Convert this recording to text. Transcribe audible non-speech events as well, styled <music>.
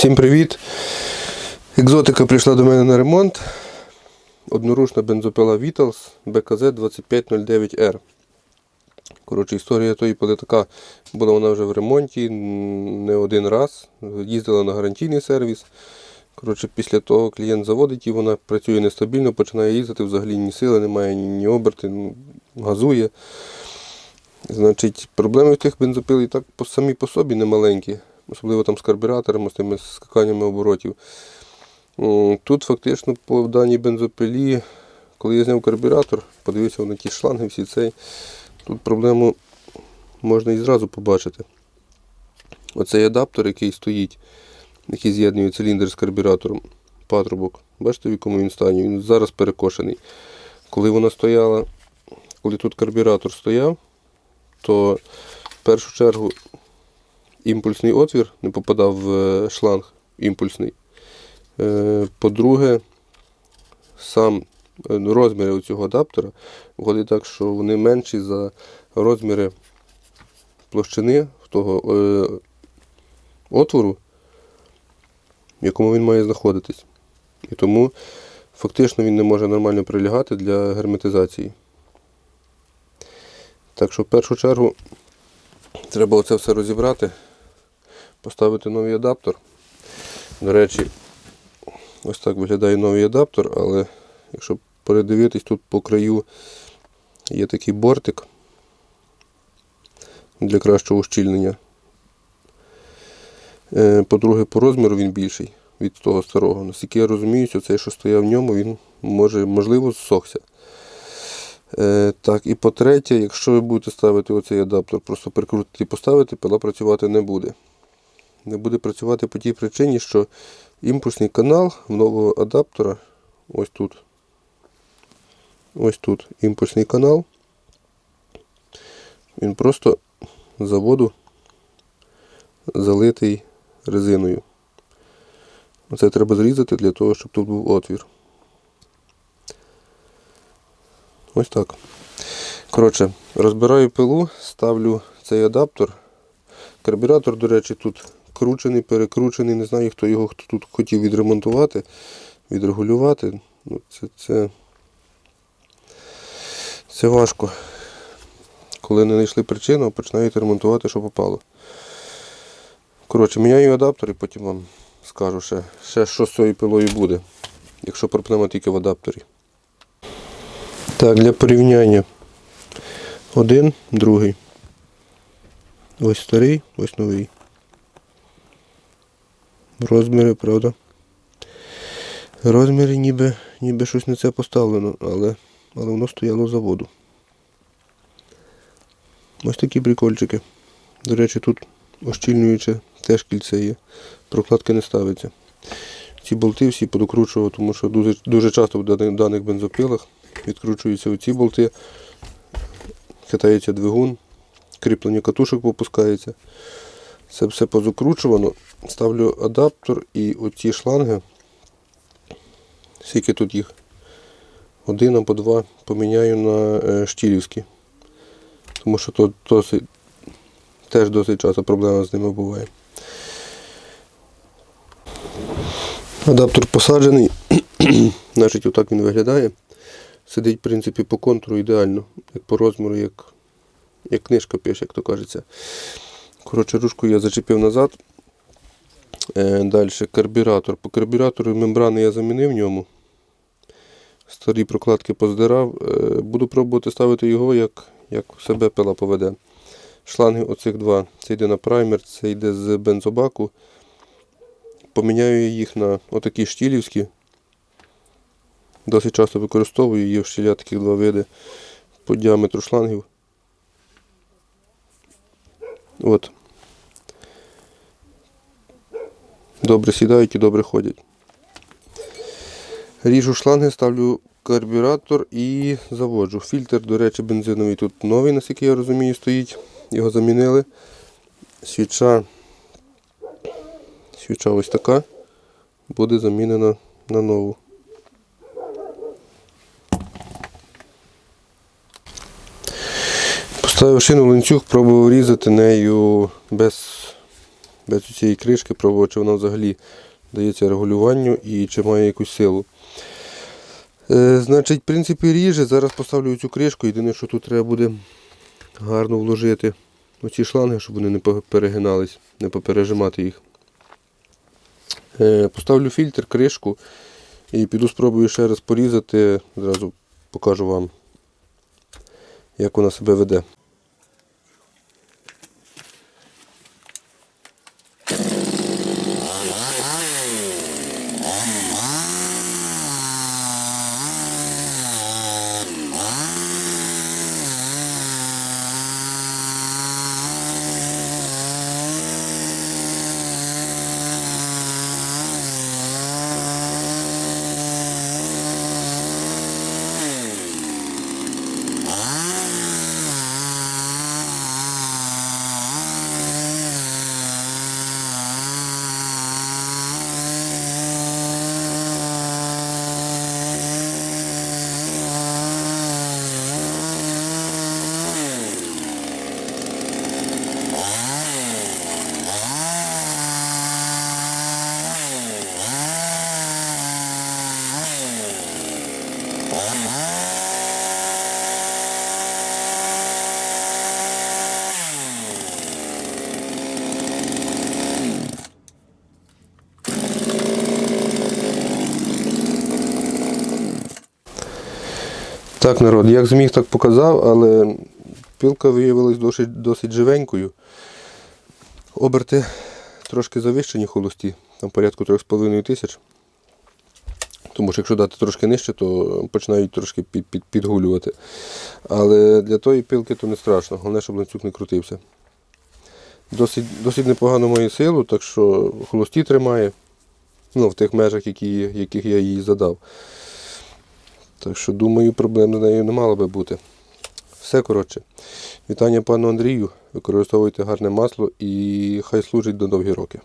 Всім привіт! Екзотика прийшла до мене на ремонт. Одноручна бензопила Vitals BKZ 2509R. Коротше, історія тої пили така. Була вона вже в ремонті не один раз. Їздила на гарантійний сервіс. Коротше, після того клієнт заводить і вона працює нестабільно, починає їздити, взагалі ні сили, немає, ні, оберти, ну, газує. Значить, проблеми в тих бензопил і так самі по собі не маленькі, особливо там з карбюраторами, з тими скаканнями оборотів. Тут фактично по даній бензопилі, коли я зняв карбюратор, подивився на ті шланги, всі цей, тут проблему можна і зразу побачити. Оцей адаптер, який стоїть, який з'єднує циліндр з карбюратором, патрубок. Бачите, в якому він стані? Він зараз перекошений. Коли вона стояла, коли тут карбюратор стояв, то в першу чергу імпульсний отвір не попадав в е, шланг імпульсний. Е, По-друге, сам е, розміри цього адаптера виходить так, що вони менші за розміри площини того отвору, в якому він має знаходитись. І тому фактично він не може нормально прилягати для герметизації. Так що в першу чергу треба оце все розібрати, поставити новий адаптер. До речі, ось так виглядає новий адаптер, але якщо передивитись, тут по краю є такий бортик для кращого ущільнення. Е, По-друге, по розміру він більший від того старого. Наскільки я розумію, що цей, що стояв в ньому, він може, можливо, зсохся. Е, так, і по-третє, якщо ви будете ставити оцей адаптер, просто прикрутити і поставити, пила працювати не буде. Не буде працювати по тій причині, що імпульсний канал в нового адаптера, ось тут. Ось тут імпульсний канал. Він просто з заводу залитий резиною. Оце треба зрізати для того, щоб тут був отвір. Ось так. Коротше, розбираю пилу, ставлю цей адаптер. Карбюратор, до речі, тут кручений, перекручений. Не знаю, хто його хто тут хотів відремонтувати, відрегулювати. Ну, це, це, це важко. Коли не знайшли причину, починають ремонтувати, що попало. Коротше, міняю адаптер і потім вам скажу ще, ще що з цією пилою буде, якщо пропнемо тільки в адаптері. Так, для порівняння. Один, другий. Ось старий, ось новий. Розміри, правда? Розміри ніби, ніби щось не це поставлено, але, але воно стояло з заводу. Ось такі прикольчики. До речі, тут ощільнююче теж кільце є. Прокладки не ставиться. Ці болти всі подокручував, тому що дуже, дуже часто в даних бензопилах відкручуються оці болти, хитається двигун, кріплення катушок попускається. Це все позакручувано. Ставлю адаптер і оці шланги, скільки тут їх, один або два, поміняю на е, штілівські. Тому що то досить, теж досить часто проблема з ними буває. Адаптер посаджений, <clears throat> значить отак він виглядає. Сидить, в принципі, по контуру ідеально, як по розміру, як, як книжка пише, як то кажеться. Коротше, ручку я зачепив назад. Е, далі карбюратор. По карбюратору мембрани я замінив в ньому. Старі прокладки поздирав. Е, буду пробувати ставити його, як, як себе пила поведе. Шланги оцих два. Це йде на праймер, це йде з бензобаку. Поміняю їх на отакі штілівські. Досить часто використовую, є в щіля таких два види по діаметру шлангів. От. Добре сідають і добре ходять. Ріжу шланги, ставлю карбюратор і заводжу. Фільтр, до речі, бензиновий тут новий, наскільки я розумію, стоїть. Його замінили. Свіча, свіча ось така. Буде замінена на нову. Поставив шину ланцюг, пробував різати нею без без цієї кришки, пробував, чи вона взагалі дається регулюванню і чи має якусь силу. Е, значить, в принципі, ріже. Зараз поставлю цю кришку. Єдине, що тут треба буде гарно вложити оці шланги, щоб вони не перегинались, не попережимати їх. Е, поставлю фільтр, кришку і піду спробую ще раз порізати. Зразу покажу вам, як вона себе веде. Oh, Так, народ, як зміг, так показав, але пілка виявилась досить, досить живенькою. Оберти трошки завищені холості, там порядку 3,5 тисяч. Тому що якщо дати трошки нижче, то починають трошки під, під, підгулювати. Але для тої пилки то не страшно, головне, щоб ланцюг не крутився. Досить, досить непогано має силу, так що холості тримає. Ну, в тих межах, які, яких я їй задав. Так що, думаю, проблем з нею не мало би бути. Все коротше. Вітання пану Андрію. Використовуйте гарне масло і хай служить до довгі роки.